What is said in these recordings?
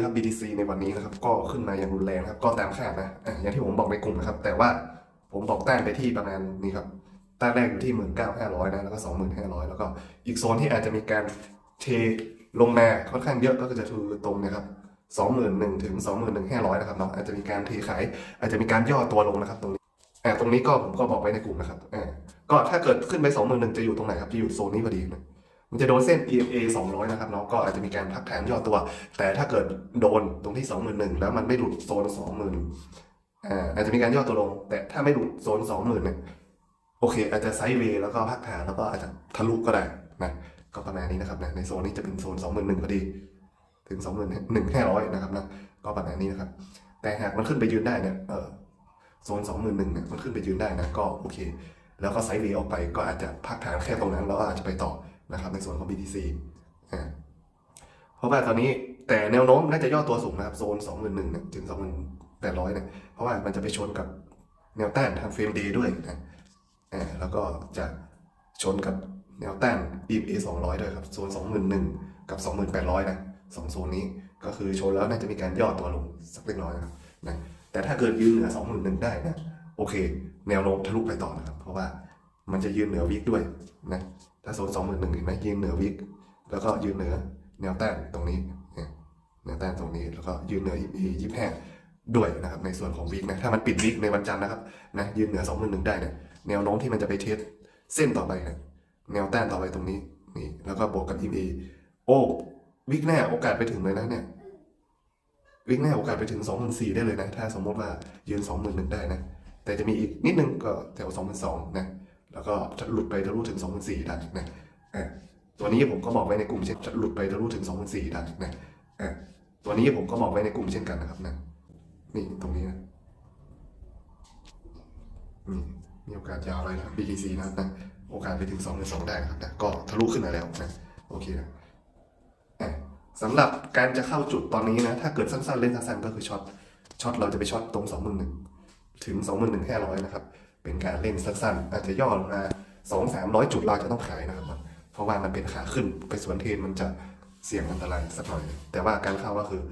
นะครับ BTC ในวันนี้นะครับ ก็ขึ้นมาอย่างรุนแรงครับ ก็ตามคาดนะอะอย่างที่ผมบอกในกลุ่มนะครับ แต่ว่าผมบอกแต้มไปที่ประมาณนี้ครับแต้มแรกอยู่ที่หมื่นเก้าห้าร้อยนะ แล้วก็สองหมื่นห้าร้อยแล้วก็อีกโซนที่อาจจะมีการเทลงมาค่อนข้างเยอะก็จะคือตรงนะครับสองหมื่นหนึ่งถึงสองหมื่นหนึ่งห้าร้อยนะครับเนาะอาจจะมีการเทขาย อาจจะมีการย่อตัวลงนะครับตรงนี้อ่าตรงนี้ก็ผมก็บอกไว้ในกลุ่มนะครับอ่าก็ถ้าเกิดขึ้นไปสองหมื่นหนึ่งจะอยู่ตรงไหนครับจะอยู่โซนนี้พอดีนะ มันจะโดนเส้น EMA 200 นะครับเนาะก็อาจจะมีการพักฐานย่อตัว แต่ถ้าเกิดโดนตรงที่ 21,000 แล้วมันไม่หลุดโซน 20,000อ่าอาจจะมีการย่อตัวลง แต่ถ้าไม่หลุดโซน 20,000 เนี่ยโอเค อาจจะไซด์เวย์แล้วก็พักฐานแล้วก็อาจจะทะลุก็ได้นะก็ประมาณนี้นะครับนะในโซนนี้จะเป็นโซน 21,000พอดี ถึง 21,500 นะครับนะก็ประมาณนี้นะครับ แต่หากมันขึ้นไปยืนได้เนี่ยเออโซน 21,000 เนี่ยมันขึ้นไปยืนได้นะก็โอเค แล้วก็ไซด์เวย์ออกไปก็อาจจะพักฐานแค่ตรงนั้นแล้วก็อาจจะไปต่อ นะครับในส่วนของ BTC อ่าเพราะว่าตอนนี้แต่แนวโน้มน่าจะย่อตัวสูงนะครับโซน21,000เนี่ยถึง 2,800เนี่ยเพราะว่ามันจะไปชนกับแนวต้านทางเฟรมเดย์ด้วยนะอ่าแล้วก็จะชนกับแนวต้าน EMA 200 ด้วยครับโซน21,000 กับ 2,800นะสองโซนนี้ก็คือชนแล้วน่าจะมีการย่อตัวลงสักเล็กน้อยนะครับนะแต่ถ้าเกิดยืนเหนือ 21,000 ได้นะโอเค แนวโน้มทะลุไปต่อนะครับ เพราะว่ามันจะยืนเหนือวิกด้วยนะ ถ้าโซนสองหมื่นหนึ่งเห็นไหมยืนเหนือวิก แล้วก็ยืนเหนือแนวต้านตรงนี้เนี่ยแนวต้านตรงนี้แล้วก็ยืนเหนือยี่ห้าด้วยนะครับในส่วนของวิกนะถ้ามันปิดวิกในวันจันทร์นะครับนะยืนเหนือสองหมื่นหนึ่งได้เนี่ยแนวโน้มที่มันจะไปเทสเส้นต่อไปนะแนวต้านต่อไปตรงนี้นี่แล้วก็บวกกับ EMA โอ้วิกหน้าโอกาสไปถึงเลยนะเนี่ยวิกหน้าโอกาสไปถึงสองหมื่นสี่ได้เลยนะ ถ้าสมมติว่ายืนสองหมื่นหนึ่งได้นะ แต่จะมีอีกนิดนึงก็แถวสองหมื่นสองนะ แล้วก็จะหลุดไปทะลุถึง2,400ได้นะอะตัวนี้ผมก็บอกไว้ในกลุ่มเช่นจะหลุดไปทะลุถึง2,400ได้นะอะตัวนี้ผมก็บอกไว้ในกลุ่มเช่นกันนะครับนะนี่ตรงนี้นะนี่มีโอกาสยาวเลยนะครับ BTC นะครับนะโอกาสไปถึง2,200ได้นะครับนะก็ทะลุขึ้นมาแล้วนะโอเคนะอ่สำหรับการจะเข้าจุดตอนนี้นะ ถ้าเกิดสั้นๆ เล่นสั้นๆ ก็คือช็อตช็อตเราจะไปช็อตตรง 21,000ถึง21,500 นะครับ เป็นการเล่นสั้นๆ อาจจะย่อลงมาสองสามร้อยจุดเราจะต้องขายนะครับ เพราะว่ามันเป็นขาขึ้นไปสวนเทนมันจะเสี่ยงอันตรายสักหน่อย แต่ว่าการเข้าก็คือ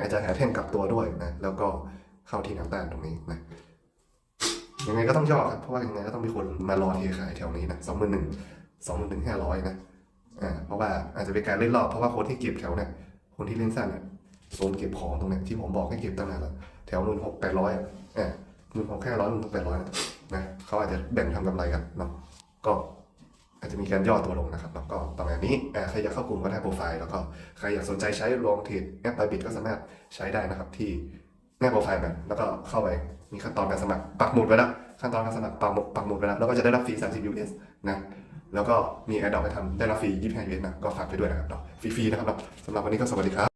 อาจจะหาแท่งกลับตัวด้วยนะ แล้วก็เข้าที่แนวต้านตรงนี้นะยังไงก็ต้องย่อครับ เพราะว่ายังไงก็ต้องมีคนมารอเทขายแถวนี้นะสองหมื่นหนึ่งสองหมื่นหนึ่งห้าร้อยนะอ่าเพราะว่าอาจจะเป็นการเล่นรอบเพราะว่าคนที่เก็บแถวเนี่ยคนที่เล่นสั้นเนี่ยโซนเก็บของตรงเนี้ยที่ผมบอกให้เก็บตั้งนานแล้วแถวหมื่นหกแปดร้อยอะอ่า หมื่นหกแค่ร้อยหมื่นหกแปดร้อยนะเขาอาจจะแบ่งทำกำไรกันเนาะก็อาจจะมีการย่อตัวลงนะครับแล้วก็ประมาณนี้ใครอยากเข้ากลุ่มก็ได้โปรไฟล์ แล้วก็ใครอยากสนใจใช้ลองเทรดแอปไบบิตก็สามารถใช้ได้นะครับที่หน้าโปรไฟล์แบบแล้วก็เข้าไปมีขั้นตอนการสมัครปักหมุดไว้แล้วขั้นตอนการสมัครปักหมุดปักหมุดไว้แล้วแล้วก็จะได้รับฟรี 30 US นะแล้วก็มีแอดดอกไปทำได้รับฟรี25 US นะก็ฝากไปด้วยนะครับเนาะฟรีๆนะครับเนาะสำหรับวันนี้ก็สวัสดีครับ